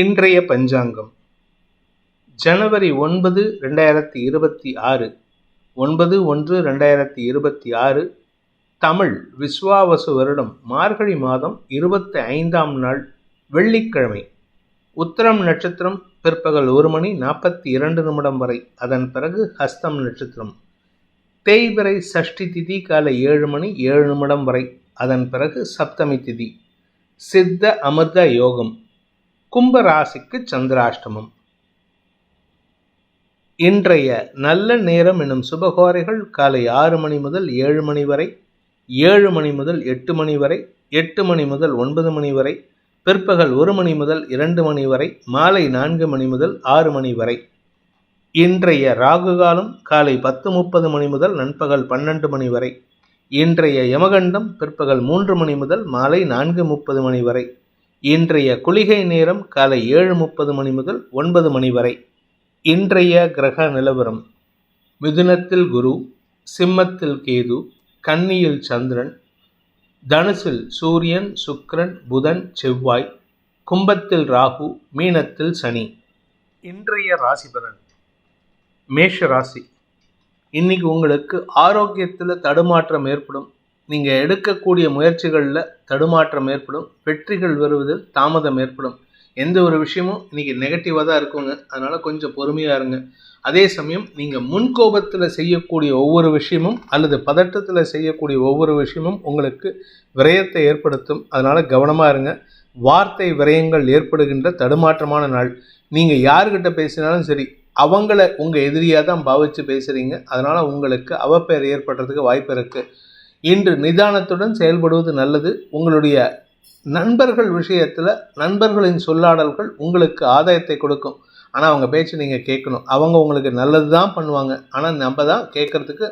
இன்றைய பஞ்சாங்கம். ஜனவரி ஒன்பது ரெண்டாயிரத்தி இருபத்தி ஆறு. ஒன்பது ஒன்று ரெண்டாயிரத்தி இருபத்தி ஆறு. தமிழ் விஸ்வாவசு வருடம் மார்கழி மாதம் இருபத்தி ஐந்தாம் நாள் வெள்ளிக்கிழமை. உத்தரம் நட்சத்திரம் பிற்பகல் ஒரு மணி நாற்பத்தி இரண்டு நிமிடம் வரை. அதன் பிறகு ஹஸ்தம் நட்சத்திரம். தேய்பிறை சஷ்டி திதி காலை ஏழு மணி ஏழு நிமிடம் வரை. அதன் பிறகு சப்தமி திதி. சித்த அமிர்த யோகம். கும்ப ராசிக்கு சந்திராஷ்டமம். இன்றைய நல்ல நேரம் எனும் சுபகோரைகள் காலை ஆறு மணி முதல் ஏழு மணி வரை ஏழு மணி முதல் எட்டு மணி வரை எட்டு மணி முதல் ஒன்பது மணி வரை பிற்பகல் ஒரு மணி முதல் இரண்டு மணி வரை மாலை நான்கு மணி முதல் ஆறு மணி வரை. இன்றைய ராகு காலம் காலை பத்து முப்பது மணி முதல் நண்பகல் பன்னெண்டு மணி வரை. இன்றைய யமகண்டம் பிற்பகல் மூன்று மணி முதல் மாலை நான்கு முப்பது மணி வரை. இன்றைய குளிகை நேரம் காலை ஏழு முப்பது மணி முதல் ஒன்பது மணி வரை. இன்றைய கிரக நிலவரம். மிதுனத்தில் குரு சிம்மத்தில் கேது கன்னியில் சந்திரன் தனுசில் சூரியன் சுக்ரன் புதன் செவ்வாய் கும்பத்தில் ராகு மீனத்தில் சனி. இன்றைய ராசி பலன். மேஷ ராசி. இன்னைக்கு உங்களுக்கு ஆரோக்கியத்தில் தடுமாற்றம் ஏற்படும். நீங்கள் எடுக்கக்கூடிய முயற்சிகளில் தடுமாற்றம் ஏற்படும் வெற்றிகள் வருவதில் தாமதம் ஏற்படும். எந்த ஒரு விஷயமும் இன்னைக்கு நெகட்டிவாக தான் இருக்குங்க. அதனால் கொஞ்சம் பொறுமையாக இருங்க. அதே சமயம் நீங்கள் முன்கோபத்தில் செய்யக்கூடிய ஒவ்வொரு விஷயமும் அல்லது பதட்டத்தில் செய்யக்கூடிய ஒவ்வொரு விஷயமும் உங்களுக்கு விரயத்தை ஏற்படுத்தும். அதனால் கவனமாக இருங்க. வார்த்தை விரயங்கள் ஏற்படுகின்ற தடுமாற்றமான நாள். நீங்கள் யாருக்கிட்ட பேசினாலும் சரி அவங்கள உங்கள் எதிரியாக தான் பாவித்து பேசுகிறீங்க அதனால் உங்களுக்கு அவப்பெயர் ஏற்படுறதுக்கு வாய்ப்பு இருக்குது இன்று நிதானத்துடன் செயல்படுவது நல்லது. உங்களுடைய நண்பர்கள் விஷயத்தில் நண்பர்களின் சொல்லாடல்கள் உங்களுக்கு ஆதாயத்தை கொடுக்கும். ஆனால் அவங்க பேச்சு நீங்கள் கேட்கணும். அவங்க உங்களுக்கு நல்லது தான் பண்ணுவாங்க. ஆனால் நம்ம தான் கேட்குறதுக்கு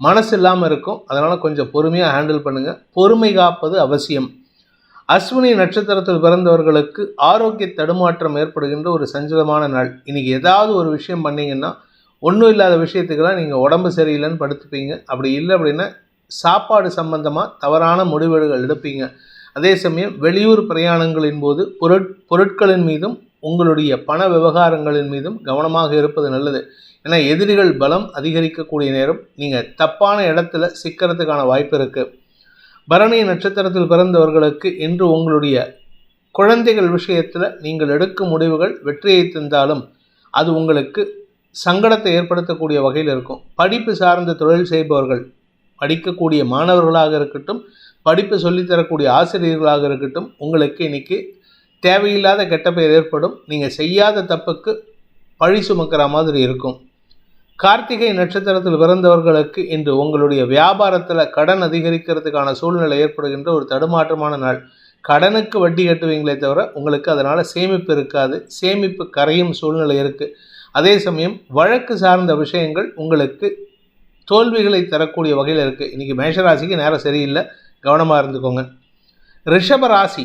மனசு இல்லாமல் இருக்கும். அதனால் கொஞ்சம் பொறுமையாக ஹேண்டில் பண்ணுங்கள் பொறுமை காப்பது அவசியம். அஸ்வினி நட்சத்திரத்தில் பிறந்தவர்களுக்கு ஆரோக்கிய தடுமாற்றம் ஏற்படுகின்ற ஒரு சஞ்சலமான நாள். இன்றைக்கி ஏதாவது ஒரு விஷயம் பண்ணிங்கன்னா ஒன்றும் இல்லாத விஷயத்துக்கெல்லாம் நீங்கள் உடம்பு சரியில்லைன்னு படுத்துப்பீங்க. அப்படி இல்லை அப்படின்னா சாப்பாடு சம்பந்தமாக தவறான முடிவுகள் எடுப்பீங்க. அதே சமயம் வெளியூர் பிரயாணங்களின் போது பொருட் பொருட்களின் மீதும் உங்களுடைய பண விவகாரங்களின் மீதும் கவனமாக இருப்பது நல்லது. ஏன்னா எதிரிகள் பலம் அதிகரிக்கக்கூடிய நேரம் நீங்கள் தப்பான இடத்துல சிக்கிறதுக்கான வாய்ப்பு இருக்குது பரணி நட்சத்திரத்தில் பிறந்தவர்களுக்கு இன்று உங்களுடைய குழந்தைகள் விஷயத்தில் நீங்கள் எடுக்கும் முடிவுகள் வெற்றியை தந்தாலும் அது உங்களுக்கு சங்கடத்தை ஏற்படுத்தக்கூடிய வகையில் இருக்கும். படிப்பு சார்ந்த தொழில் செய்பவர்கள் படிக்கக்கூடிய மாணவர்களாக இருக்கட்டும் படிப்பு சொல்லித்தரக்கூடிய ஆசிரியர்களாக இருக்கட்டும் உங்களுக்கு இன்றைக்கி தேவையில்லாத கெட்ட பெயர் ஏற்படும். நீங்கள் செய்யாத தப்புக்கு பழி சுமக்கிற மாதிரி இருக்கும். கார்த்திகை நட்சத்திரத்தில் பிறந்தவர்களுக்கு இன்று உங்களுடைய வியாபாரத்தில் கடன் அதிகரிக்கிறதுக்கான சூழ்நிலை ஏற்படுகின்ற ஒரு தடுமாற்றமான நாள். கடனுக்கு வட்டி கட்டுவீங்களே தவிர உங்களுக்கு அதனால் சேமிப்பு இருக்காது. சேமிப்பு கரையும் சூழ்நிலை இருக்குது அதே சமயம் வழக்கு சார்ந்த விஷயங்கள் உங்களுக்கு தோல்விகளை தரக்கூடிய வகையில் இருக்குது இன்றைக்கி மேஷராசிக்கு நேரம் சரியில்லை. கவனமாக இருந்துக்கோங்க. ரிஷபராசி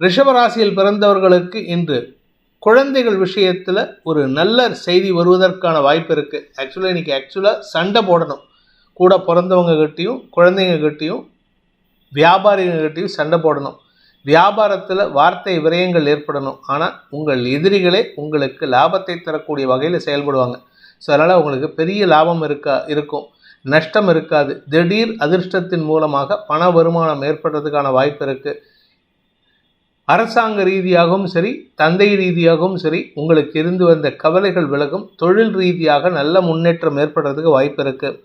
ராசி. ராசியில் பிறந்தவர்களுக்கு இன்று குழந்தைகள் விஷயத்தில் ஒரு நல்ல செய்தி வருவதற்கான வாய்ப்பு இருக்குது ஆக்சுவலாக இன்றைக்கி ஆக்சுவலாக சண்டை போடணும். கூட பிறந்தவங்க கிட்டேயும் குழந்தைங்க கிட்டேயும் வியாபாரிங்க கிட்டேயும் சண்டை போடணும். வியாபாரத்தில் வார்த்தை விரயங்கள் ஏற்படணும். ஆனால் உங்கள் எதிரிகளே உங்களுக்கு லாபத்தை தரக்கூடிய வகையில் செயல்படுவாங்க. ஸோ அதனால் உங்களுக்கு பெரிய லாபம் இருக்கா இருக்கும். நஷ்டம் இருக்காது. திடீர் அதிர்ஷ்டத்தின் மூலமாக பண வருமானம் ஏற்படுறதுக்கான வாய்ப்பு இருக்குது அரசாங்க ரீதியாகவும் சரி தந்தை ரீதியாகவும் சரி உங்களுக்கு இருந்து வந்த கவலைகள் விலகும். தொழில் ரீதியாக நல்ல முன்னேற்றம் ஏற்படுறதுக்கு வாய்ப்பு இருக்குது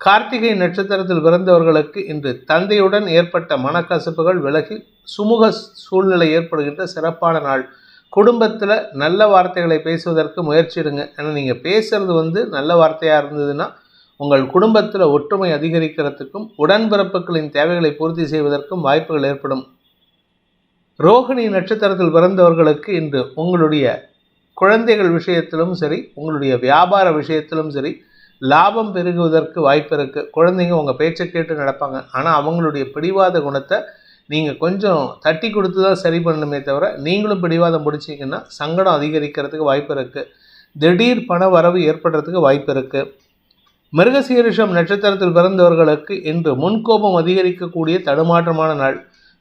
கார்த்திகை நட்சத்திரத்தில் பிறந்தவர்களுக்கு இன்று தந்தையுடன் ஏற்பட்ட மனக்கசப்புகள் விலகி சுமூக சூழ்நிலை ஏற்படுகின்ற சிறப்பான நாள். குடும்பத்தில் நல்ல வார்த்தைகளை பேசுவதற்கு முயற்சிடுங்க ஏன்னா நீங்கள் பேசுகிறது வந்து நல்ல வார்த்தையாக இருந்ததுன்னா உங்கள் குடும்பத்தில் ஒற்றுமை அதிகரிக்கிறதுக்கும் உடன்பிறப்புகளின் தேவைகளை பூர்த்தி செய்வதற்கும் வாய்ப்புகள் ஏற்படும். ரோகிணி நட்சத்திரத்தில் பிறந்தவர்களுக்கு இன்று உங்களுடைய குழந்தைகள் விஷயத்திலும் சரி உங்களுடைய வியாபார விஷயத்திலும் சரி லாபம் பெருகுவதற்கு வாய்ப்பு இருக்குது குழந்தைங்க உங்கள் பேச்சை கேட்டு நடப்பாங்க. ஆனால் அவங்களுடைய பிடிவாத குணத்தை நீங்கள் கொஞ்சம் தட்டி கொடுத்து தான் சரி பண்ணணுமே தவிர நீங்களும் பிடிவாதம் பிடிச்சிங்கன்னா சங்கடம் அதிகரிக்கிறதுக்கு வாய்ப்பு இருக்குது திடீர் பண வரவு ஏற்படுறதுக்கு வாய்ப்பு இருக்குது மிருகசீரிஷம் நட்சத்திரத்தில் பிறந்தவர்களுக்கு இன்று முன்கோபம் அதிகரிக்கக்கூடிய தடுமாற்றமான நாள்.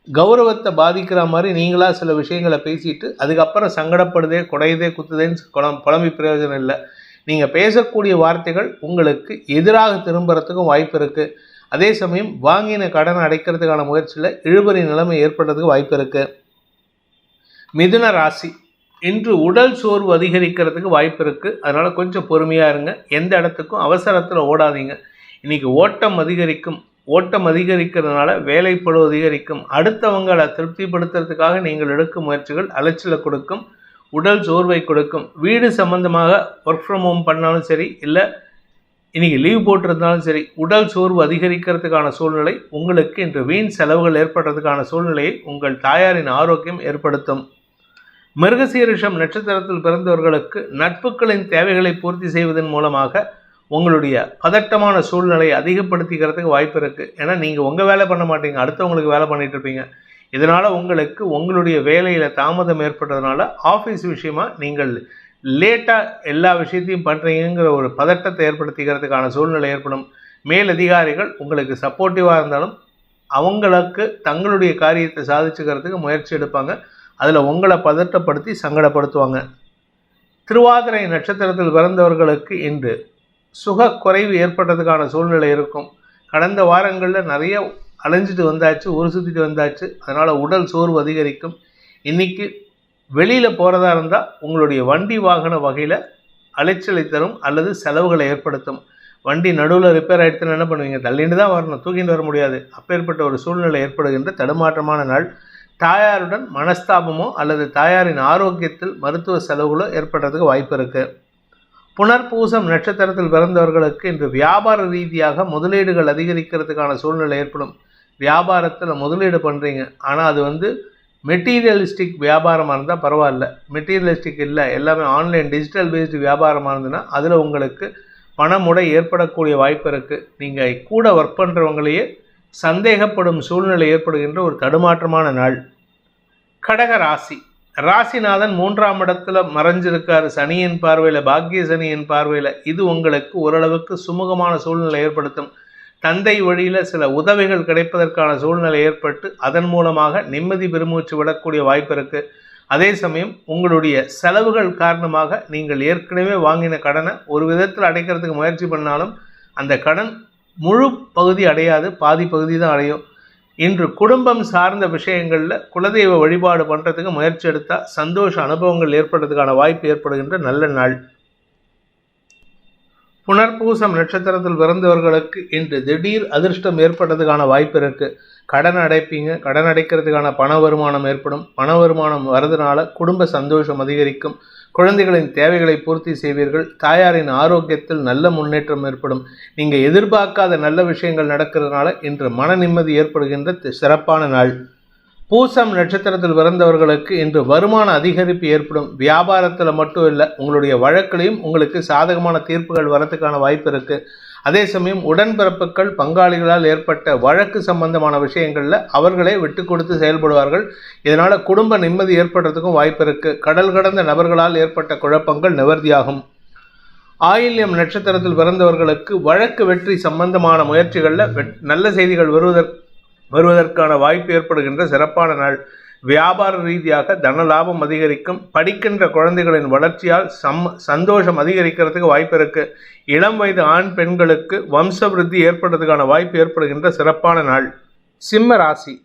கௌரவத்தை பாதிக்கிற மாதிரி நீங்களாக சில விஷயங்களை பேசிட்டு அதுக்கப்புறம் சங்கடப்படுதே குடையுதே குத்துதேன்னு குழம் புலம்பி பிரயோஜனம் இல்லை. நீங்கள் பேசக்கூடிய வார்த்தைகள் உங்களுக்கு எதிராக திரும்புறதுக்கும் வாய்ப்பு இருக்குது அதே சமயம் வாங்கின கடனை அடைக்கிறதுக்கான முயற்சியில் இழுபறி நிலைமை ஏற்படுறதுக்கு வாய்ப்பு இருக்குது மிதுன ராசி இன்று உடல் சோர்வு அதிகரிக்கிறதுக்கு வாய்ப்பு இருக்குது அதனால் கொஞ்சம் பொறுமையாக இருங்க. எந்த இடத்துக்கும் அவசரத்தில் ஓடாதீங்க. இன்றைக்கி ஓட்டம் அதிகரிக்கும். ஓட்டம் அதிகரிக்கிறதுனால வேலைப்பழு அதிகரிக்கும். அடுத்தவங்களை திருப்திப்படுத்துறதுக்காக நீங்கள் எடுக்கும் முயற்சிகள் அலைச்சலை கொடுக்கும். உடல் சோர்வை கொடுக்கும். வீடு சம்பந்தமாக ஒர்க் ஃப்ரம் ஹோம் பண்ணாலும் சரி இல்லை இன்றைக்கி லீவ் போட்டிருந்தாலும் சரி உடல் சோர்வு அதிகரிக்கிறதுக்கான சூழ்நிலை உங்களுக்கு. இன்று வீண் செலவுகள் ஏற்படுறதுக்கான சூழ்நிலையை உங்கள் தாயாரின் ஆரோக்கியம் ஏற்படுத்தும். மிருகசீரிஷம் நட்சத்திரத்தில் பிறந்தவர்களுக்கு நட்புகளின் தேவைகளை பூர்த்தி செய்வதன் மூலமாக உங்களுடைய பதட்டமான சூழ்நிலையை அதிகப்படுத்திக்கிறதுக்கு வாய்ப்பு இருக்குது ஏன்னா நீங்கள் உங்கள் வேலை பண்ண மாட்டீங்க அடுத்தவங்களுக்கு வேலை பண்ணிகிட்டு இருப்பீங்க. இதனால் உங்களுக்கு உங்களுடைய வேலையில் தாமதம் ஏற்பட்டதுனால ஆஃபீஸ் விஷயமாக நீங்கள் லேட்டாக எல்லா விஷயத்தையும் பண்ணுறீங்கிற ஒரு பதட்டத்தை ஏற்படுத்திக்கிறதுக்கான சூழ்நிலை ஏற்படும். மேலதிகாரிகள் உங்களுக்கு சப்போர்ட்டிவாக இருந்தாலும் அவங்களுக்கு தங்களுடைய காரியத்தை சாதிச்சுக்கிறதுக்கு முயற்சி எடுப்பாங்க. அதில் உங்களை பதட்டப்படுத்தி சங்கடப்படுத்துவாங்க. திருவாதிரை நட்சத்திரத்தில் பிறந்தவர்களுக்கு இன்று சுக குறைவு ஏற்பட்டதுக்கான சூழ்நிலை இருக்கும். கடந்த வாரங்களில் நிறைய அலைஞ்சிட்டு வந்தாச்சு ஒரு சுற்றிட்டு வந்தாச்சு. அதனால் உடல் சோர்வு அதிகரிக்கும். இன்றைக்கி வெளியில் போகிறதா இருந்தால் உங்களுடைய வண்டி வாகன வகையில் அலைச்சலை தரும் அல்லது செலவுகளை ஏற்படுத்தும். வண்டி நடுவில் ரிப்பேர் ஆகிடுச்சுன்னு என்ன பண்ணுவீங்க? தள்ளிட்டு தான் வரணும் தூக்கிட்டு வர முடியாது. அப்பேற்பட்ட ஒரு சூழ்நிலை ஏற்படுகின்ற தடுமாற்றமான நாள். தாயாருடன் மனஸ்தாபமோ அல்லது தாயாரின் ஆரோக்கியத்தில் மருத்துவ செலவுகளோ ஏற்படுறதுக்கு வாய்ப்பு இருக்குது புனர்பூசம் நட்சத்திரத்தில் பிறந்தவர்களுக்கு இன்று வியாபார ரீதியாக முதலீடுகள் அதிகரிக்கிறதுக்கான சூழ்நிலை ஏற்படும். வியாபாரத்தில் முதலீடு பண்ணுறீங்க ஆனால் அது வந்து மெட்டீரியலிஸ்டிக் வியாபாரமாக இருந்தால் பரவாயில்ல. மெட்டீரியலிஸ்டிக் இல்லை எல்லாமே ஆன்லைன் டிஜிட்டல் பேஸ்டு வியாபாரமாக இருந்ததுன்னா அதில் உங்களுக்கு பணமுடை ஏற்படக்கூடிய வாய்ப்பு இருக்குது நீங்கள் கூட ஒர்க் பண்ணுறவங்களையே சந்தேகப்படும் சூழ்நிலை ஏற்படுகின்ற ஒரு தடுமாற்றமான நாள். கடக ராசி. ராசிநாதன் மூன்றாம் இடத்துல மறைஞ்சிருக்காரு. சனியின் பார்வையில் பாக்கிய சனியின் பார்வையில் இது உங்களுக்கு ஓரளவுக்கு சுமூகமான சூழ்நிலை ஏற்படுத்தும். தந்தை வழியில் சில உதவிகள் கிடைப்பதற்கான சூழ்நிலை ஏற்பட்டு அதன் மூலமாக நிம்மதி பெருமூச்சு விடக்கூடிய வாய்ப்பு இருக்குது அதே சமயம் உங்களுடைய செலவுகள் காரணமாக நீங்கள் ஏற்கனவே வாங்கின கடனை ஒரு விதத்தில் அடைக்கிறதுக்கு முயற்சி பண்ணாலும் அந்த கடன் முழு பகுதி அடையாது பாதி பகுதி தான் அடையும். இன்று குடும்பம் சார்ந்த விஷயங்களில் குலதெய்வ வழிபாடு பண்ணுறதுக்கு முயற்சி எடுத்தால் சந்தோஷ அனுபவங்கள் ஏற்படுறதுக்கான வாய்ப்பு ஏற்படுகின்ற நல்ல நாள். புனர்பூசம் நட்சத்திரத்தில் பிறந்தவர்களுக்கு இன்று திடீர் அதிர்ஷ்டம் ஏற்படுறதுக்கான வாய்ப்பு இருக்குது கடன் அடைப்பீங்க. கடன் அடைக்கிறதுக்கான பண வருமானம் ஏற்படும். பண வருமானம் வரதுனால குடும்ப சந்தோஷம் அதிகரிக்கும். குழந்தைகளின் தேவைகளை பூர்த்தி செய்வீர்கள். தாயாரின் ஆரோக்கியத்தில் நல்ல முன்னேற்றம் ஏற்படும். நீங்கள் எதிர்பார்க்காத நல்ல விஷயங்கள் நடக்கிறதுனால இன்று மன நிம்மதி ஏற்படுகின்ற சிறப்பான நாள். பூசம் நட்சத்திரத்தில் பிறந்தவர்களுக்கு இன்று வருமான அதிகரிப்பு ஏற்படும். வியாபாரத்தில் மட்டும் இல்லை உங்களுடைய வழக்கிலையும் உங்களுக்கு சாதகமான தீர்ப்புகள் வரத்துக்கான வாய்ப்பு இருக்குது அதே சமயம் உடன்பிறப்புகள் பங்காளிகளால் ஏற்பட்ட வழக்கு சம்பந்தமான விஷயங்களில் அவர்களே விட்டு கொடுத்து செயல்படுவார்கள். இதனால் குடும்ப நிம்மதி ஏற்படுறதுக்கும் வாய்ப்பு இருக்குது கடல் கடந்த நபர்களால் ஏற்பட்ட குழப்பங்கள் நிவர்த்தியாகும். ஆயில்யம் நட்சத்திரத்தில் பிறந்தவர்களுக்கு வழக்கு வெற்றி சம்பந்தமான முயற்சிகளில் நல்ல செய்திகள் வருவதற்கு வருவதற்கான வாய்ப்பு ஏற்படுகின்ற சிறப்பான நாள். வியாபார ரீதியாக தன லாபம் அதிகரிக்கும். படிக்கின்ற குழந்தைகளின் வளர்ச்சியால் சம் சந்தோஷம் அதிகரிக்கிறதுக்கு வாய்ப்பு இருக்கு. இளம் வயது ஆண் பெண்களுக்கு வம்ச விருத்தி ஏற்படுறதுக்கான வாய்ப்பு ஏற்படுகின்ற சிறப்பான நாள். சிம்ம ராசி.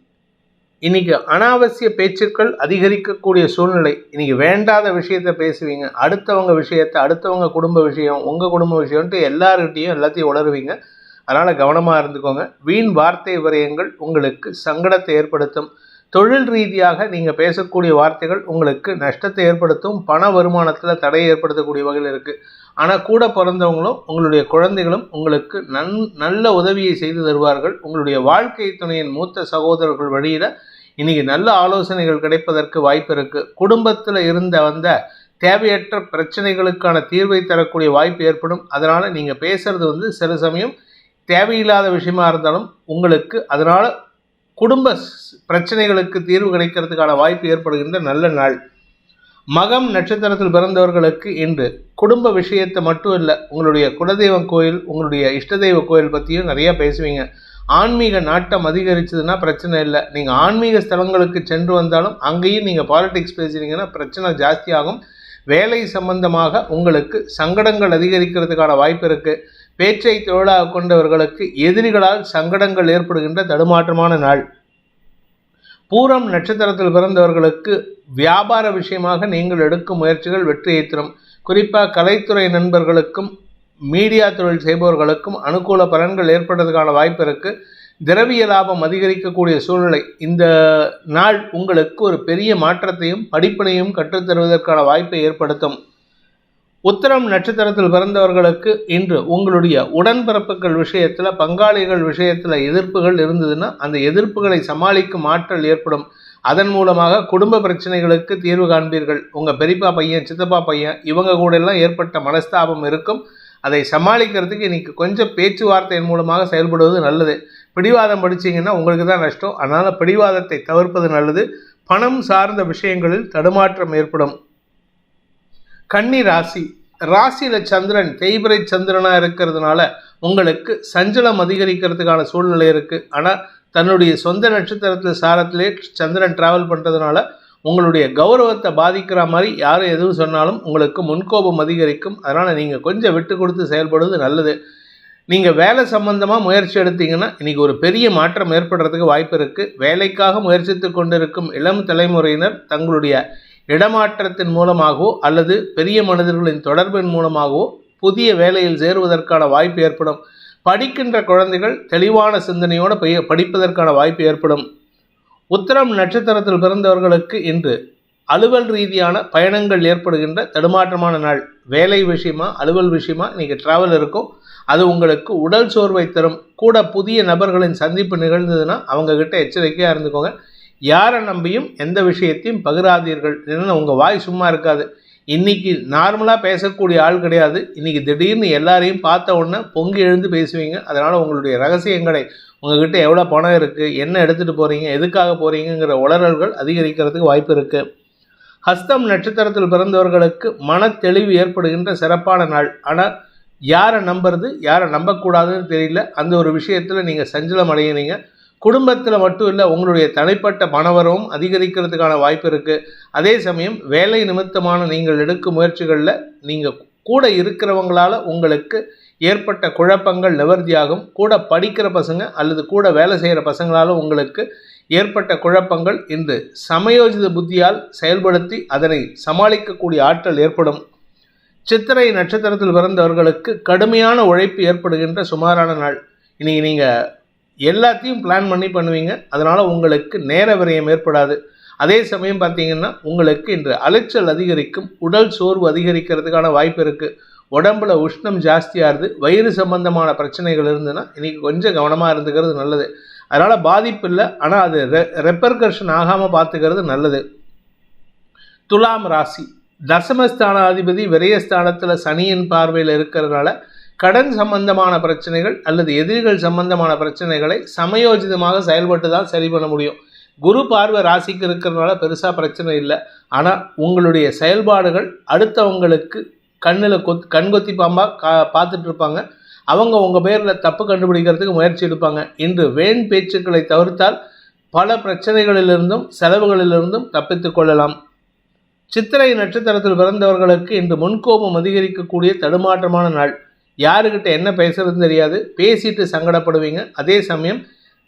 இன்னைக்கு அனாவசிய பேச்சுக்கள் அதிகரிக்கக்கூடிய சூழ்நிலை. இன்னைக்கு வேண்டாத விஷயத்த பேசுவீங்க. அடுத்தவங்க விஷயத்த அடுத்தவங்க குடும்ப விஷயம் உங்கள் குடும்ப விஷயம்ட்டு எல்லார்கிட்டையும் எல்லாத்தையும் உணருவீங்க அதனால் கவனமாக இருந்துக்கோங்க. வீண் வார்த்தை விரயங்கள் உங்களுக்கு சங்கடத்தை ஏற்படுத்தும். தொழில் ரீதியாக நீங்கள் பேசக்கூடிய வார்த்தைகள் உங்களுக்கு நஷ்டத்தை ஏற்படுத்தும். பண வருமானத்தில் தடையை ஏற்படுத்தக்கூடிய வகையில் இருக்குது ஆனால் கூட பிறந்தவங்களும் உங்களுடைய குழந்தைகளும் உங்களுக்கு நன் நல்ல உதவியை செய்து தருவார்கள். உங்களுடைய வாழ்க்கை துணையின் மூத்த சகோதரர்கள் வழியில் இன்றைக்கி நல்ல ஆலோசனைகள் கிடைப்பதற்கு வாய்ப்பு இருக்குது குடும்பத்தில் இருந்த வந்த தேவையற்ற பிரச்சனைகளுக்கான தீர்வை தரக்கூடிய வாய்ப்பு ஏற்படும். அதனால் நீங்கள் பேசுகிறது வந்து சில சமயம் தேவையில்லாத விஷயமா இருந்தாலும் உங்களுக்கு அதனால் குடும்ப பிரச்சனைகளுக்கு தீர்வு கிடைக்கிறதுக்கான வாய்ப்பு ஏற்படுகின்ற நல்ல நாள். மகம் நட்சத்திரத்தில் பிறந்தவர்களுக்கு இன்று குடும்ப விஷயத்தை மட்டும் இல்லை உங்களுடைய குலதெய்வம் கோயில் உங்களுடைய இஷ்ட தெய்வ கோயில் பற்றியும் நிறையா பேசுவீங்க. ஆன்மீக நாட்டம் அதிகரிச்சதுன்னா பிரச்சனை இல்லை. நீங்கள் ஆன்மீக ஸ்தலங்களுக்கு சென்று வந்தாலும் அங்கேயும் நீங்கள் பாலிடிக்ஸ் பேசுனீங்கன்னா பிரச்சனை ஜாஸ்தியாகும். வேலை சம்பந்தமாக உங்களுக்கு சங்கடங்கள் அதிகரிக்கிறதுக்கான வாய்ப்பு இருக்குது பேச்சை தொழிலாக கொண்டவர்களுக்கு எதிரிகளால் சங்கடங்கள் ஏற்படுகின்ற தடுமாற்றமான நாள். பூரம் நட்சத்திரத்தில் பிறந்தவர்களுக்கு வியாபார விஷயமாக நீங்கள் எடுக்கும் முயற்சிகள் வெற்றியை தரும் குறிப்பாக கலைத்துறை நண்பர்களுக்கும் மீடியா தொழில் செய்பவர்களுக்கும் அனுகூல பலன்கள் ஏற்படுறதுக்கான வாய்ப்பு இருக்குது திரவிய லாபம் அதிகரிக்கக்கூடிய சூழ்நிலை. இந்த நாள் உங்களுக்கு ஒரு பெரிய மாற்றத்தையும் படிப்பினையும் கற்றுத்தருவதற்கான வாய்ப்பை ஏற்படுத்தும். உத்தரம் நட்சத்திரத்தில் பிறந்தவர்களுக்கு இன்று உங்களுடைய உடன்பிறப்புகள் விஷயத்தில் பங்காளிகள் விஷயத்தில் எதிர்ப்புகள் இருந்ததுன்னா அந்த எதிர்ப்புகளை சமாளிக்கும் ஆற்றல் ஏற்படும். அதன் மூலமாக குடும்ப பிரச்சனைகளுக்கு தீர்வு காண்பீர்கள். உங்கள் பெரியப்பா பையன் சித்தப்பா பையன் இவங்க கூட எல்லாம் ஏற்பட்ட மனஸ்தாபம் இருக்கும். அதை சமாளிக்கிறதுக்கு இன்றைக்கி கொஞ்சம் பேச்சுவார்த்தையின் மூலமாக செயல்படுவது நல்லது. பிடிவாதம் படிச்சீங்கன்னா உங்களுக்கு தான் நஷ்டம். அதனால் பிடிவாதத்தை தவிர்ப்பது நல்லது. பணம் சார்ந்த விஷயங்களில் தடுமாற்றம் ஏற்படும். கன்னி ராசி. ராசியில் சந்திரன் தேய்பிரை சந்திரனாக இருக்கிறதுனால உங்களுக்கு சஞ்சலம் அதிகரிக்கிறதுக்கான சூழ்நிலை இருக்குது ஆனால் தன்னுடைய சொந்த நட்சத்திரத்தில் சாரத்திலே சந்திரன் டிராவல் பண்ணுறதுனால உங்களுடைய கௌரவத்தை பாதிக்கிற மாதிரி யாரும் எதுவும் சொன்னாலும் உங்களுக்கு முன்கோபம் அதிகரிக்கும். அதனால் நீங்கள் கொஞ்சம் விட்டு கொடுத்து செயல்படுவது நல்லது. நீங்கள் வேலை சம்பந்தமாக முயற்சி எடுத்தீங்கன்னா இன்றைக்கி ஒரு பெரிய மாற்றம் ஏற்படுறதுக்கு வாய்ப்பு இருக்குது வேலைக்காக முயற்சித்து கொண்டிருக்கும் இளம் தலைமுறையினர் தங்களுடைய இடமாற்றத்தின் மூலமாகவோ அல்லது பெரிய மனிதர்களின் தொடர்பின் மூலமாகவோ புதிய வேலையில் சேருவதற்கான வாய்ப்பு ஏற்படும். படிக்கின்ற குழந்தைகள் தெளிவான சிந்தனையோடு பய படிப்பதற்கான வாய்ப்பு ஏற்படும். உத்தரம் நட்சத்திரத்தில் பிறந்தவர்களுக்கு இன்று அலுவல் ரீதியான பயணங்கள் ஏற்படுகின்ற தடுமாற்றமான நாள். வேலை விஷயமா அலுவல் விஷயமா நீங்கள் ட்ராவல் இருக்கும். அது உங்களுக்கு உடல் சோர்வை தரும். கூட புதிய நபர்களின் சந்திப்பு நிகழ்ந்ததுன்னா அவங்கக்கிட்ட எச்சரிக்கையாக இருந்துக்கோங்க. யாரை நம்பியும் எந்த விஷயத்தையும் பகிராதீர்கள். இல்லைன்னா உங்கள் வாய் சும்மா இருக்காது. இன்றைக்கி நார்மலாக பேசக்கூடிய ஆள் கிடையாது. இன்றைக்கி திடீர்னு எல்லாரையும் பார்த்த உடனே பொங்கி எழுந்து பேசுவீங்க. அதனால் உங்களுடைய ரகசியங்களை உங்ககிட்ட எவ்வளோ பணம் இருக்குது என்ன எடுத்துகிட்டு போகிறீங்க எதுக்காக போகிறீங்கிற உளறல்கள் அதிகரிக்கிறதுக்கு வாய்ப்பு இருக்குது ஹஸ்தம் நட்சத்திரத்தில் பிறந்தவர்களுக்கு மன தெளிவு ஏற்படுகின்ற சிறப்பான நாள். ஆனால் யாரை நம்புறது யாரை நம்பக்கூடாதுன்னு தெரியல. அந்த ஒரு விஷயத்தில் நீங்கள் சஞ்சலம் அடையினீங்க குடும்பத்தில் மட்டும் இல்லை உங்களுடைய தனிப்பட்ட பணவரவும் அதிகரிக்கிறதுக்கான வாய்ப்பு இருக்குது அதே சமயம் வேலை நிமித்தமான நீங்கள் எடுக்கும் முயற்சிகளில் நீங்கள் கூட இருக்கிறவங்களால உங்களுக்கு ஏற்பட்ட குழப்பங்கள் நிவர்த்தியாகும். கூட படிக்கிற பசங்க அல்லது கூட வேலை செய்கிற பசங்களால் உங்களுக்கு ஏற்பட்ட குழப்பங்கள் இன்று சமயோஜித புத்தியால் செயல்படுத்தி அதனை சமாளிக்கக்கூடிய ஆற்றல் ஏற்படும். சித்திரை நட்சத்திரத்தில் பிறந்தவர்களுக்கு கடுமையான உழைப்பு ஏற்படுகின்ற சுமாரான நாள். இன்றைக்கி நீங்கள் எல்லாத்தையும் பிளான் பண்ணி பண்ணுவீங்க. அதனால் உங்களுக்கு நேர விரயம் ஏற்படாது. அதே சமயம் பார்த்தீங்கன்னா உங்களுக்கு இன்று அலைச்சல் அதிகரிக்கும் உடல் சோர்வு அதிகரிக்கிறதுக்கான வாய்ப்பு இருக்குது உடம்புல உஷ்ணம் ஜாஸ்தியாகுது வயிறு சம்பந்தமான பிரச்சனைகள் இருந்ததுன்னா இன்றைக்கி கொஞ்சம் கவனமாக இருந்துக்கிறது நல்லது. அதனால் பாதிப்பு இல்லை ஆனால் அது ரெ ரெப்பர்கர்ஷன் ஆகாமல் பார்த்துக்கிறது நல்லது. துலாம் ராசி. தசமஸ்தானாதிபதி விரயஸ்தானத்தில் சனியின் பார்வையில் இருக்கிறதுனால கடன் சம்பந்தமான பிரச்சனைகள் அல்லது எதிரிகள் சம்பந்தமான பிரச்சனைகளை சமயோஜிதமாக செயல்பட்டு தான் சரி பண்ண முடியும். குரு பார்வை ராசிக்கு இருக்கிறதுனால பெருசாக பிரச்சனை இல்லை. ஆனால் உங்களுடைய செயல்பாடுகள் அடுத்தவங்களுக்கு கண்ணில் கொத் கண்கொத்தி பாம்பாக கா பார்த்துட்டு இருப்பாங்க. அவங்க உங்கள் பேரில் தப்பு கண்டுபிடிக்கிறதுக்கு முயற்சி எடுப்பாங்க. இன்று வேண் பேச்சுக்களை தவிர்த்தால் பல பிரச்சனைகளிலிருந்தும் செலவுகளிலிருந்தும் தப்பித்து கொள்ளலாம். சித்திரை நட்சத்திரத்தில் பிறந்தவர்களுக்கு இன்று முன்கோபம் அதிகரிக்கக்கூடிய தடுமாற்றமான நாள். யாருக்கிட்ட என்ன பேசுறதுன்னு தெரியாது. பேசிட்டு சங்கடப்படுவீங்க. அதே சமயம்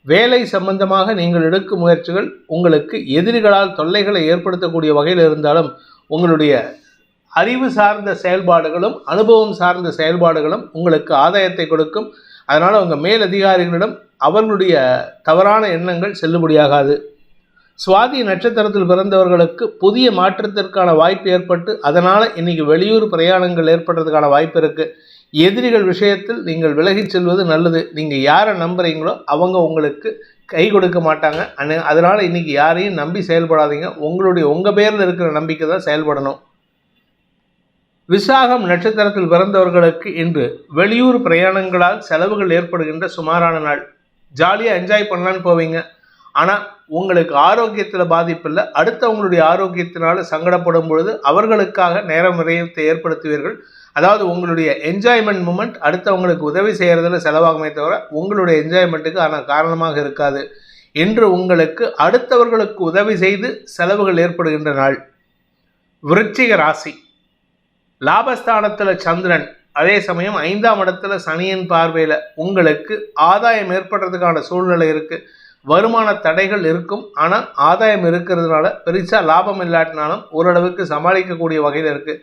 வேலை சம்பந்தமாக நீங்கள் எடுக்கும் முயற்சிகள் உங்களுக்கு எதிரிகளால் தொல்லைகளை ஏற்படுத்தக்கூடிய வகையில் இருந்தாலும் உங்களுடைய அறிவு சார்ந்த செயல்பாடுகளும் அனுபவம் சார்ந்த செயல்பாடுகளும் உங்களுக்கு ஆதாயத்தை கொடுக்கும். அதனால் உங்கள் மேல் அதிகாரிகளிடம் அவர்களுடைய தவறான எண்ணங்கள் செல்லுபடியாகாது. சுவாதி நட்சத்திரத்தில் பிறந்தவர்களுக்கு புதிய மாற்றத்திற்கான வாய்ப்பு ஏற்பட்டு அதனால் இன்றைக்கி வெளியூர் பிரயாணங்கள் ஏற்படுறதுக்கான வாய்ப்பு இருக்குது எதிரிகள் விஷயத்தில் நீங்கள் விலகிச் செல்வது நல்லது. நீங்கள் யாரை நம்புகிறீங்களோ அவங்க உங்களுக்கு கை கொடுக்க மாட்டாங்க. அதனால் இன்றைக்கி யாரையும் நம்பி செயல்படாதீங்க. உங்களுடைய உங்கள் பேரில் இருக்கிற நம்பிக்கை தான் செயல்படணும். விசாகம் நட்சத்திரத்தில் பிறந்தவர்களுக்கு இன்று வெளியூர் பிரயாணங்களால் செலவுகள் ஏற்படுகின்ற சுமாரான நாள். ஜாலியாக என்ஜாய் பண்ணலான்னு போவீங்க. ஆனால் உங்களுக்கு ஆரோக்கியத்தில் பாதிப்பு இல்லை. அடுத்தவங்களுடைய ஆரோக்கியத்தினால சங்கடப்படும் பொழுது அவர்களுக்காக நேரம் விரயத்தை ஏற்படுத்துவீர்கள். அதாவது உங்களுடைய என்ஜாய்மெண்ட் மூமெண்ட் அடுத்தவங்களுக்கு உதவி செய்கிறதுல செலவாகுமே தவிர உங்களுடைய என்ஜாய்மெண்ட்டுக்கு ஆனால் காரணமாக இருக்காது. என்று உங்களுக்கு அடுத்தவர்களுக்கு உதவி செய்து செலவுகள் ஏற்படுகின்ற நாள். விருச்சிக ராசி. லாபஸ்தானத்தில் சந்திரன் அதே சமயம் ஐந்தாம் இடத்துல சனியின் பார்வையில் உங்களுக்கு ஆதாயம் ஏற்படுறதுக்கான சூழ்நிலை இருக்குது வருமான தடைகள் இருக்கும். ஆனால் ஆதாயம் இருக்கிறதுனால பெருசாக லாபம் இல்லாட்டினாலும் ஓரளவுக்கு சமாளிக்கக்கூடிய வகையில் இருக்குது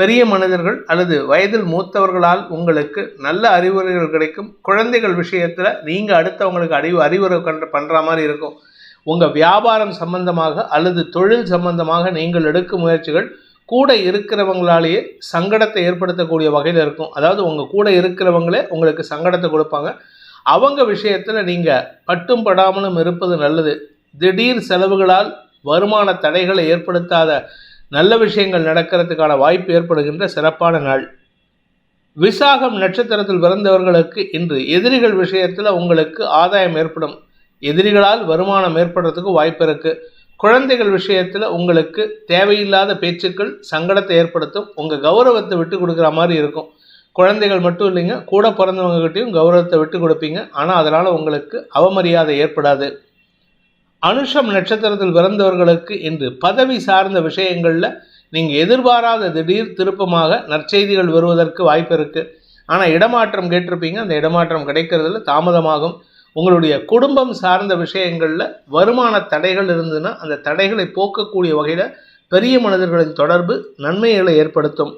பெரிய மனிதர்கள் அல்லது வயதில் மூத்தவர்களால் உங்களுக்கு நல்ல அறிவுரைகள் கிடைக்கும். குழந்தைகள் விஷயத்தில் நீங்கள் அடுத்தவங்களுக்கு அறிவு அறிவுரை கண்டு பண்ணுற மாதிரி இருக்கும். உங்கள் வியாபாரம் சம்பந்தமாக அல்லது தொழில் சம்பந்தமாக நீங்கள் எடுக்கும் முயற்சிகள் கூட இருக்கிறவங்களாலேயே சங்கடத்தை ஏற்படுத்தக்கூடிய வகையில் இருக்கும். அதாவது உங்கள் கூட இருக்கிறவங்களே உங்களுக்கு சங்கடத்தை கொடுப்பாங்க. அவங்க விஷயத்தில் நீங்கள் பட்டும் படாமலும் இருப்பது நல்லது. திடீர் செலவுகளால் வருமான தடைகளை ஏற்படுத்தாத நல்ல விஷயங்கள் நடக்கிறதுக்கான வாய்ப்பு ஏற்படுகின்ற சிறப்பான நாள். விசாகம் நட்சத்திரத்தில் பிறந்தவர்களுக்கு இன்று எதிரிகள் விஷயத்தில் உங்களுக்கு ஆதாயம் ஏற்படும். எதிரிகளால் வருமானம் ஏற்படுறதுக்கு வாய்ப்பு இருக்குது குழந்தைகள் விஷயத்தில் உங்களுக்கு தேவையில்லாத பேச்சுக்கள் சங்கடத்தை ஏற்படுத்தும். உங்கள் கௌரவத்தை விட்டு கொடுக்குற மாதிரி இருக்கும். குழந்தைகள் மட்டும் இல்லைங்க கூட பிறந்தவங்ககிட்டையும் கௌரவத்தை விட்டு கொடுப்பீங்க. ஆனால் அதனால் உங்களுக்கு அவமரியாதை ஏற்படாது. அனுஷம் நட்சத்திரத்தில் பிறந்தவர்களுக்கு இன்று பதவி சார்ந்த விஷயங்களில் நீங்கள் எதிர்பாராத திடீர் திருப்பமாக நற்செய்திகள் வருவதற்கு வாய்ப்பு இருக்குது ஆனால் இடமாற்றம் கேட்டிருப்பீங்க. அந்த இடமாற்றம் கிடைக்கிறதுல தாமதமாகும். உங்களுடைய குடும்பம் சார்ந்த விஷயங்களில் வருமான தடைகள் இருந்ததுன்னா அந்த தடைகளை போக்கக்கூடிய வகையில் பெரிய மனிதர்களின் தொடர்பு நன்மைகளை ஏற்படுத்தும்.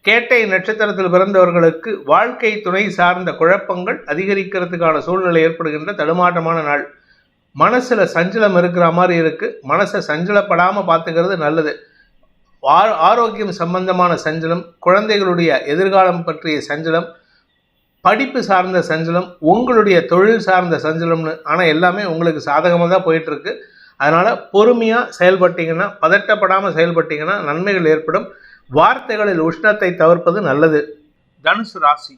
கேட்டை நட்சத்திரத்தில் பிறந்தவர்களுக்கு வாழ்க்கை துணை சார்ந்த குழப்பங்கள் அதிகரிக்கிறதுக்கான சூழ்நிலை ஏற்படுகின்ற தடுமாற்றமான நாள். மனசில் சஞ்சலம் இருக்கிற மாதிரி இருக்குது மனசை சஞ்சலப்படாமல் பார்த்துக்கிறது நல்லது. ஆரோக்கியம் சம்பந்தமான சஞ்சலம் குழந்தைகளுடைய எதிர்காலம் பற்றிய சஞ்சலம் படிப்பு சார்ந்த சஞ்சலம் உங்களுடைய தொழில் சார்ந்த சஞ்சலம்னு ஆனால் எல்லாமே உங்களுக்கு சாதகமாக தான் போயிட்டுருக்கு. அதனால் பொறுமையாக செயல்பட்டீங்கன்னா பதட்டப்படாமல் செயல்பட்டீங்கன்னா நன்மைகள் ஏற்படும். வார்த்தைகளில் உஷ்ணத்தை தவிர்ப்பது நல்லது. தனுசு ராசி.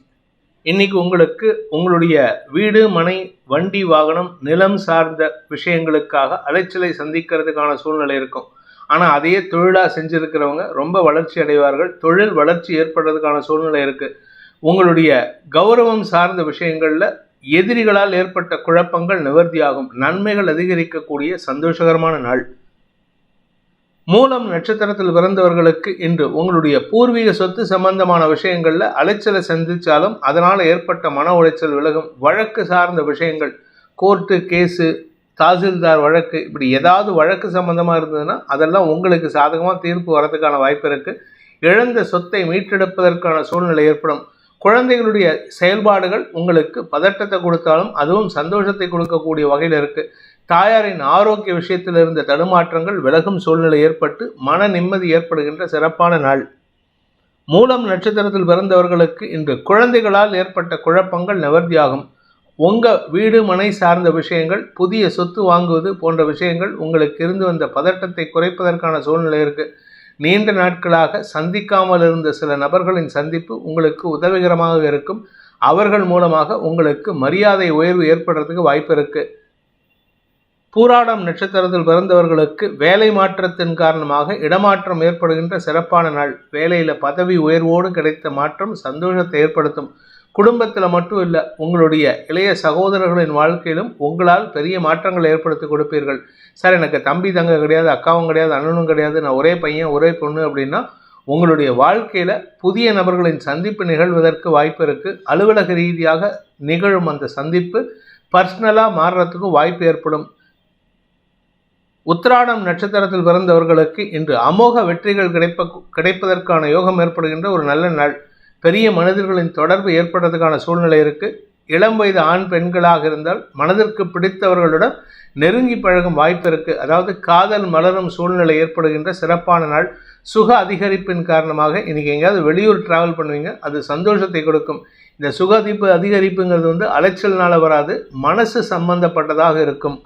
இன்னைக்கு உங்களுக்கு உங்களுடைய வீடு மனை வண்டி வாகனம் நிலம் சார்ந்த விஷயங்களுக்காக அலைச்சலை சந்திக்கிறதுக்கான சூழ்நிலை இருக்கும். ஆனால் அதையே தொழிலாக செஞ்சுருக்கிறவங்க ரொம்ப வளர்ச்சி அடைவார்கள். தொழில் வளர்ச்சி ஏற்படுறதுக்கான சூழ்நிலை இருக்குது உங்களுடைய கௌரவம் சார்ந்த விஷயங்களில் எதிரிகளால் ஏற்பட்ட குழப்பங்கள் நிவர்த்தியாகும். நன்மைகள் அதிகரிக்கக்கூடிய சந்தோஷகரமான நாள். மூலம் நட்சத்திரத்தில் பிறந்தவர்களுக்கு இன்று உங்களுடைய பூர்வீக சொத்து சம்பந்தமான விஷயங்களில் அலைச்சலை சந்தித்தாலும் அதனால் ஏற்பட்ட மன உளைச்சல் விலகும் வழக்கு சார்ந்த விஷயங்கள் கோர்ட்டு கேஸு தாசில்தார் வழக்கு இப்படி ஏதாவது வழக்கு சம்பந்தமாக இருந்ததுன்னா அதெல்லாம் உங்களுக்கு சாதகமாக தீர்ப்பு வரதுக்கான வாய்ப்பு இருக்குது இழந்த சொத்தை மீட்டெடுப்பதற்கான சூழ்நிலை ஏற்படும். குழந்தைகளுடைய செயல்பாடுகள் உங்களுக்கு பதட்டத்தை கொடுத்தாலும் அதுவும் சந்தோஷத்தை கொடுக்கக்கூடிய வகையில் இருக்குது தாயாரின் ஆரோக்கிய விஷயத்தில் இருந்த தடுமாற்றங்கள் விலகும் சூழ்நிலை ஏற்பட்டு மன நிம்மதி ஏற்படுகின்ற சிறப்பான நாள். மூலம் நட்சத்திரத்தில் பிறந்தவர்களுக்கு இன்று குழந்தைகளால் ஏற்பட்ட குழப்பங்கள் நிவர்த்தியாகும். உங்கள் வீடு மனை சார்ந்த விஷயங்கள் புதிய சொத்து வாங்குவது போன்ற விஷயங்கள் உங்களுக்கு இருந்து வந்த பதட்டத்தை குறைப்பதற்கான சூழ்நிலை இருக்குது நீண்ட நாட்களாக சந்திக்காமல் இருந்த சில நபர்களின் சந்திப்பு உங்களுக்கு உதவிகரமாக இருக்கும். அவர்கள் மூலமாக உங்களுக்கு மரியாதை உயர்வு ஏற்படுறதுக்கு வாய்ப்பு இருக்குது பூராடம் நட்சத்திரத்தில் பிறந்தவர்களுக்கு வேலை மாற்றத்தின் காரணமாக இடமாற்றம் ஏற்படுகின்ற சிறப்பான நாள். வேலையில் பதவி உயர்வோடு கிடைத்த மாற்றம் சந்தோஷத்தை ஏற்படுத்தும். குடும்பத்தில் மட்டும் இல்லை உங்களுடைய இளைய சகோதரர்களின் வாழ்க்கையிலும் உங்களால் பெரிய மாற்றங்கள் ஏற்படுத்தி கொடுப்பீர்கள். சார் எனக்கு தம்பி தங்க கிடையாது அக்காவும் கிடையாது அண்ணனும் கிடையாது நான் ஒரே பையன் ஒரே பொண்ணு அப்படின்னா உங்களுடைய வாழ்க்கையில் புதிய நபர்களின் சந்திப்பு நிகழ்வதற்கு வாய்ப்பு இருக்குது அலுவலக ரீதியாக நிகழும் அந்த சந்திப்பு பர்சனலாக மாறுறதுக்கும் வாய்ப்பு ஏற்படும். உத்திராடம் நட்சத்திரத்தில் பிறந்தவர்களுக்கு இன்று அமோக வெற்றிகள் கிடைப்ப கிடைப்பதற்கான யோகம் ஏற்படுகின்ற ஒரு நல்ல நாள். பெரிய மனிதர்களின் தொடர்பு ஏற்படுறதுக்கான சூழ்நிலை இருக்குது இளம் வயது ஆண் பெண்களாக இருந்தால் மனதிற்கு பிடித்தவர்களுடன் நெருங்கி பழகும் வாய்ப்பு இருக்குது அதாவது காதல் மலரும் சூழ்நிலை ஏற்படுகின்ற சிறப்பான நாள். சுக அதிகரிப்பின் காரணமாக இன்றைக்கி எங்கேயாவது வெளியூர் ட்ராவல் பண்ணுவீங்க. அது சந்தோஷத்தை கொடுக்கும். இந்த சுக அதிப்பு அதிகரிப்புங்கிறது வந்து அலைச்சல்னால் வராது. மனசு சம்பந்தப்பட்டதாக இருக்கும்.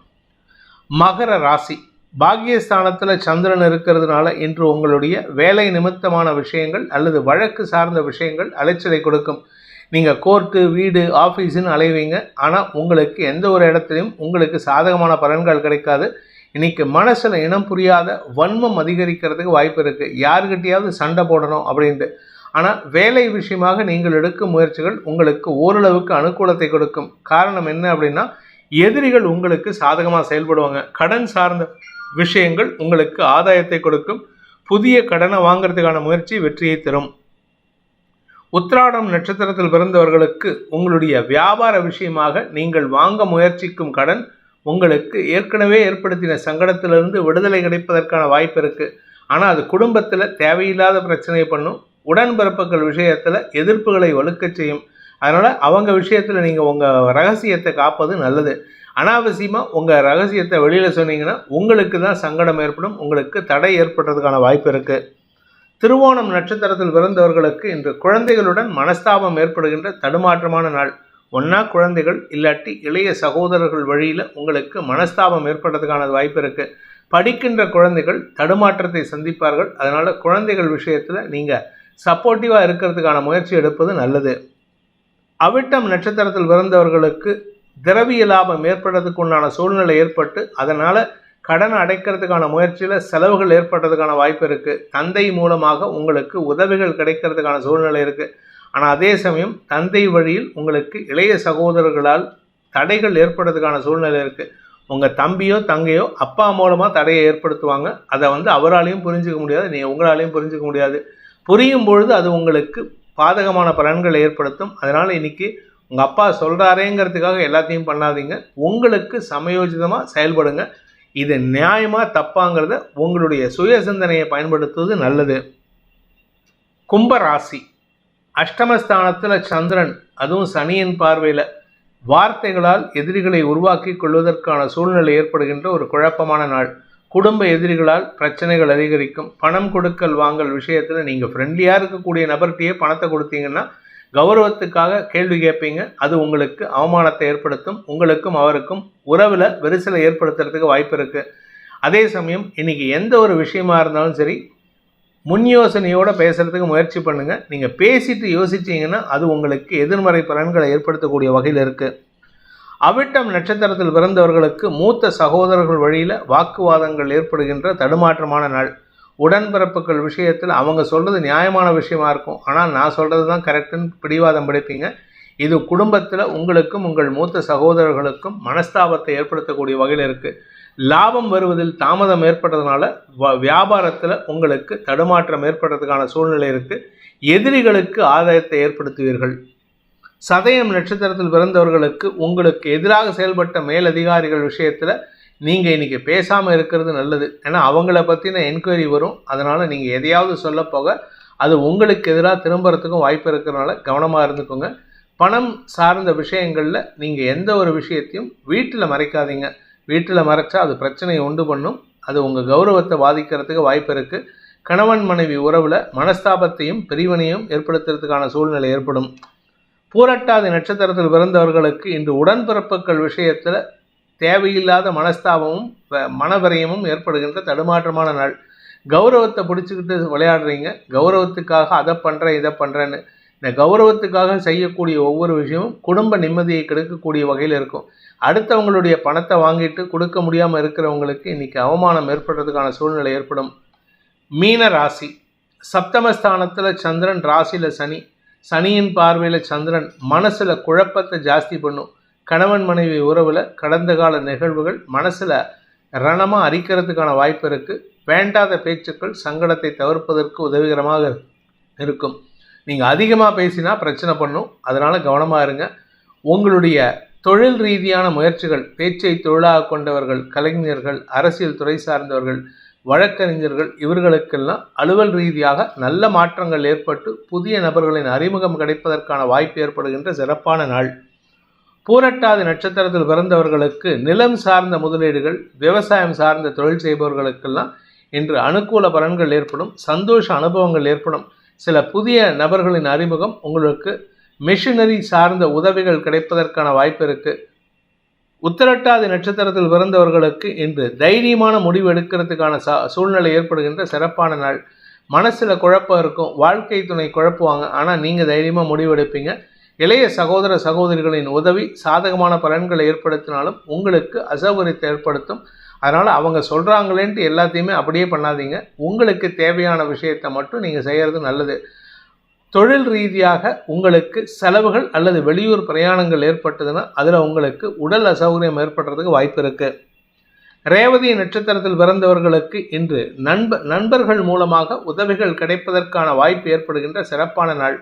மகர ராசி. பாக்யஸ்தானத்தில் சந்திரன் இருக்கிறதுனால இன்று உங்களுடைய வேலை நிமித்தமான விஷயங்கள் அல்லது வழக்கு சார்ந்த விஷயங்கள் அலைச்சலை கொடுக்கும். நீங்கள் கோர்ட்டு வீடு ஆஃபீஸுன்னு அலைவீங்க. ஆனால் உங்களுக்கு எந்த ஒரு இடத்துலையும் உங்களுக்கு சாதகமான பலன்கள் கிடைக்காது. இன்றைக்கி மனசில் இனம் புரியாத வன்மம் அதிகரிக்கிறதுக்கு வாய்ப்பு இருக்குது யாருக்கிட்டையாவது சண்டை போடணும் அப்படின்ட்டு. ஆனால் வேலை விஷயமாக நீங்கள் எடுக்கும் முயற்சிகள் உங்களுக்கு ஓரளவுக்கு அனுகூலத்தை கொடுக்கும். காரணம் என்ன அப்படின்னா எதிரிகள் உங்களுக்கு சாதகமாக செயல்படுவாங்க. கடன் சார்ந்த விஷயங்கள் உங்களுக்கு ஆதாயத்தை கொடுக்கும். புதிய கடனை வாங்குறதுக்கான முயற்சி வெற்றியை தரும். உத்திராடம் நட்சத்திரத்தில் பிறந்தவர்களுக்கு உங்களுடைய வியாபார விஷயமாக நீங்கள் வாங்க முயற்சிக்கும் கடன் உங்களுக்கு ஏற்கனவே ஏற்படுத்தின சங்கடத்திலிருந்து விடுதலை கிடைப்பதற்கான வாய்ப்பு இருக்குது ஆனால் அது குடும்பத்தில் தேவையில்லாத பிரச்சனையை பண்ணும். உடன்பிறப்புகள் விஷயத்தில் எதிர்ப்புகளை வலுக்கச் செய்யும். அதனால் அவங்க விஷயத்தில் நீங்கள் உங்கள் ரகசியத்தை காப்பது நல்லது. அனாவசியமாக உங்கள் ரகசியத்தை வெளியில் சொன்னீங்கன்னா உங்களுக்கு தான் சங்கடம் ஏற்படும் உங்களுக்கு தடை ஏற்படுறதுக்கான வாய்ப்பு இருக்குது திருவோணம் நட்சத்திரத்தில் பிறந்தவர்களுக்கு இன்று குழந்தைகளுடன் மனஸ்தாபம் ஏற்படுகின்ற தடுமாற்றமான நாள். ஒன்றா குழந்தைகள் இல்லாட்டி இளைய சகோதரர்கள் வழியில் உங்களுக்கு மனஸ்தாபம் ஏற்படுறதுக்கான வாய்ப்பு இருக்குது படிக்கின்ற குழந்தைகள் தடுமாற்றத்தை சந்திப்பார்கள். அதனால் குழந்தைகள் விஷயத்தில் நீங்கள் சப்போர்ட்டிவாக இருக்கிறதுக்கான முயற்சி எடுப்பது நல்லது. அவிட்டம் நட்சத்திரத்தில் பிறந்தவர்களுக்கு திரவிய லாபம் ஏற்படுறதுக்கு உண்டான சூழ்நிலை ஏற்பட்டு அதனால் கடன் அடைக்கிறதுக்கான முயற்சியில் செலவுகள் ஏற்படுறதுக்கான வாய்ப்பு இருக்குது தந்தை மூலமாக உங்களுக்கு உதவிகள் கிடைக்கிறதுக்கான சூழ்நிலை இருக்குது ஆனால் அதே சமயம் தந்தை வழியில் உங்களுக்கு இளைய சகோதரர்களால் தடைகள் ஏற்படுறதுக்கான சூழ்நிலை இருக்குது உங்கள் தம்பியோ தங்கையோ அப்பா மூலமாக தடையை ஏற்படுத்துவாங்க. அதை வந்து அவராலையும் புரிஞ்சிக்க முடியாது நீ உங்களாலையும் புரிஞ்சிக்க முடியாது. புரியும் பொழுது அது உங்களுக்கு பாதகமான பலன்களை ஏற்படுத்தும். அதனால் இன்னைக்கு உங்கள் அப்பா சொல்கிறாரேங்கிறதுக்காக எல்லாத்தையும் பண்ணாதீங்க. உங்களுக்கு சமயோஜிதமாக செயல்படுங்க. இது நியாயமாக தப்பாங்கிறத உங்களுடைய சுய சிந்தனையை பயன்படுத்துவது நல்லது. கும்பராசி அஷ்டமஸ்தானத்தில் சந்திரன் அதுவும் சனியின் பார்வையில். வார்த்தைகளால் எதிரிகளை உருவாக்கி கொள்வதற்கான சூழ்நிலை ஏற்படுகின்ற ஒரு குழப்பமான நாள். குடும்ப எதிரிகளால் பிரச்சனைகள் அதிகரிக்கும். பணம் கொடுக்கல் வாங்கல் விஷயத்தில் நீங்கள் ஃப்ரெண்ட்லியாக இருக்கக்கூடிய நபர்கிட்டயே பணத்தை கொடுத்தீங்கன்னா கௌரவத்துக்காக கேள்வி கேட்பீங்க. அது உங்களுக்கு அவமானத்தை ஏற்படுத்தும். உங்களுக்கும் அவருக்கும் உறவில் விரிசலை ஏற்படுத்துறதுக்கு வாய்ப்பு இருக்குது அதே சமயம் இன்றைக்கி எந்த ஒரு விஷயமா இருந்தாலும் சரி முன் யோசனையோடு பேசுகிறதுக்கு முயற்சி பண்ணுங்கள் நீங்கள் பேசிட்டு யோசிச்சிங்கன்னா அது உங்களுக்கு எதிர்மறை பலன்களை ஏற்படுத்தக்கூடிய வகையில் இருக்குது அவிட்டம் நட்சத்திரத்தில் பிறந்தவர்களுக்கு மூத்த சகோதரர்கள் வழியில் வாக்குவாதங்கள் ஏற்படுகின்ற தடுமாற்றமான நாள். உடன்பிறப்புகள் விஷயத்தில் அவங்க சொல்கிறது நியாயமான விஷயமா இருக்கும். ஆனால் நான் சொல்கிறது தான் கரெக்டுன்னு பிடிவாதம் பிடிப்பீங்க. இது குடும்பத்தில் உங்களுக்கும் உங்கள் மூத்த சகோதரர்களுக்கும் மனஸ்தாபத்தை ஏற்படுத்தக்கூடிய வகையில் இருக்குது லாபம் வருவதில் தாமதம் ஏற்பட்டதுனால வியாபாரத்தில் உங்களுக்கு தடுமாற்றம் ஏற்படுறதுக்கான சூழ்நிலை இருக்குது எதிரிகளுக்கு ஆதாயத்தை ஏற்படுத்துவீர்கள். சதயம் நட்சத்திரத்தில் பிறந்தவர்களுக்கு உங்களுக்கு எதிராக செயல்பட்ட மேலதிகாரிகள் விஷயத்தில் நீங்கள் இன்றைக்கி பேசாமல் இருக்கிறது நல்லது. ஏன்னா அவங்கள பற்றின என்கொயரி வரும். அதனால் நீங்கள் எதையாவது சொல்ல போக அது உங்களுக்கு எதிராக திரும்புறதுக்கும் வாய்ப்பு இருக்கிறனால கவனமாக இருந்துக்கோங்க. பணம் சார்ந்த விஷயங்களில் நீங்கள் எந்த ஒரு விஷயத்தையும் வீட்டில் மறைக்காதீங்க. வீட்டில் மறைச்சா அது பிரச்சனையை உண்டு பண்ணும். அது உங்கள் கௌரவத்தை பாதிக்கிறதுக்கு வாய்ப்பு இருக்குது கணவன் மனைவி உறவில் மனஸ்தாபத்தையும் பிரிவினையும் ஏற்படுத்துறதுக்கான சூழ்நிலை ஏற்படும். பூரட்டாதி நட்சத்திரத்தில் பிறந்தவர்களுக்கு இன்று உடன்பிறப்புகள் விஷயத்தில் தேவையில்லாத மனஸ்தாபமும் மனவரையமும் ஏற்படுகின்ற தடுமாற்றமான நாள். கௌரவத்தை பிடிச்சிக்கிட்டு விளையாடுறீங்க. கௌரவத்துக்காக அதை பண்ணுறேன் இதை பண்ணுறேன்னு இந்த கௌரவத்துக்காக செய்யக்கூடிய ஒவ்வொரு விஷயமும் குடும்ப நிம்மதியை கெடுக்கக்கூடிய வகையில் இருக்கும். அடுத்தவங்களுடைய பணத்தை வாங்கிட்டு கொடுக்க முடியாமல் இருக்கிறவங்களுக்கு இன்றைக்கி அவமானம் ஏற்படுறதுக்கான சூழ்நிலை ஏற்படும். மீன ராசி. சப்தமஸ்தானத்தில் சந்திரன் ராசியில் சனி. சனியின் பார்வையில் சந்திரன் மனசில் குழப்பத்தை ஜாஸ்தி பண்ணும். கணவன் மனைவி உறவில் கடந்த கால நிகழ்வுகள் மனசில் ரணமாக அரிக்கிறதுக்கான வாய்ப்பு இருக்குது வேண்டாத பேச்சுக்கள் சங்கடத்தை தவிர்ப்பதற்கு உதவிகரமாக இருக்கும். நீங்கள் அதிகமாக பேசினா பிரச்சனை பண்ணும். அதனால் கவனமாக இருங்க. உங்களுடைய தொழில் ரீதியான முயற்சிகள் பேச்சை தொழிலாக கொண்டவர்கள் கலைஞர்கள் அரசியல் துறை சார்ந்தவர்கள் வழக்கறிஞர்கள் இவர்களுக்கெல்லாம் அலுவல் ரீதியாக நல்ல மாற்றங்கள் ஏற்பட்டு புதிய நபர்களின் அறிமுகம் கிடைப்பதற்கான வாய்ப்பு ஏற்படுகின்ற சிறப்பான நாள். பூரட்டாது நட்சத்திரத்தில் பிறந்தவர்களுக்கு நிலம் சார்ந்த முதலீடுகள் விவசாயம் சார்ந்த தொழில் செய்பவர்களுக்கெல்லாம் இன்று அனுகூல பலன்கள் ஏற்படும் சந்தோஷ அனுபவங்கள் ஏற்படும். சில புதிய நபர்களின் அறிமுகம் உங்களுக்கு மிஷினரி சார்ந்த உதவிகள் கிடைப்பதற்கான வாய்ப்பு இருக்குது உத்திரட்டாதி நட்சத்திரத்தில் பிறந்தவர்களுக்கு இன்று தைரியமான முடிவு எடுக்கிறதுக்கான சா சூழ்நிலை ஏற்படுகின்ற சிறப்பான நாள். மனசில் குழப்பம் இருக்கும் வாழ்க்கை துணை குழப்புவாங்க. ஆனால் நீங்கள் தைரியமாக முடிவெடுப்பீங்க இளைய சகோதர சகோதரிகளின் உதவி சாதகமான பலன்களை ஏற்படுத்தினாலும் உங்களுக்கு அசௌகரியத்தை ஏற்படுத்தும். அதனால் அவங்க சொல்கிறாங்களேன்ட்டு எல்லாத்தையுமே அப்படியே பண்ணாதீங்க. உங்களுக்கு தேவையான விஷயத்தை மட்டும் நீங்கள் செய்கிறது நல்லது. தொழில் ரீதியாக உங்களுக்கு செலவுகள் அல்லது வெளியூர் பிரயாணங்கள் ஏற்பட்டதுன்னா அதில் உங்களுக்கு உடல் அசௌகரியம் ஏற்படுறதுக்கு வாய்ப்பு இருக்குது ரேவதி நட்சத்திரத்தில் பிறந்தவர்களுக்கு இன்று நண்ப நண்பர்கள் மூலமாக உதவிகள் கிடைப்பதற்கான வாய்ப்பு ஏற்படுகின்ற சிறப்பான நாள்.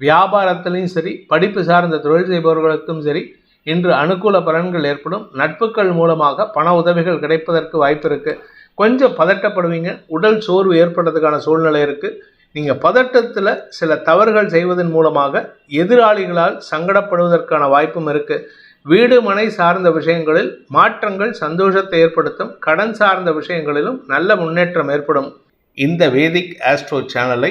வியாபாரத்திலையும் சரி படிப்பு சார்ந்த தொழில் செய்பவர்களுக்கும் சரி இன்று அனுகூல பலன்கள் ஏற்படும். நட்புகள் மூலமாக பண உதவிகள் கிடைப்பதற்கு வாய்ப்பு இருக்குது கொஞ்சம் பதட்டப்படுவீங்க. உடல் சோர்வு ஏற்படுறதுக்கான சூழ்நிலை இருக்குது நீங்கள் பதட்டத்தில் சில தவறுகள் செய்வதன் மூலமாக எதிராளிகளால் சங்கடப்படுவதற்கான வாய்ப்பும் இருக்குது வீடு மனை சார்ந்த விஷயங்களில் மாற்றங்கள் சந்தோஷத்தை ஏற்படுத்தும். கடன் சார்ந்த விஷயங்களிலும் நல்ல முன்னேற்றம் ஏற்படும். இந்த வேதிக் ஆஸ்ட்ரோ சேனலை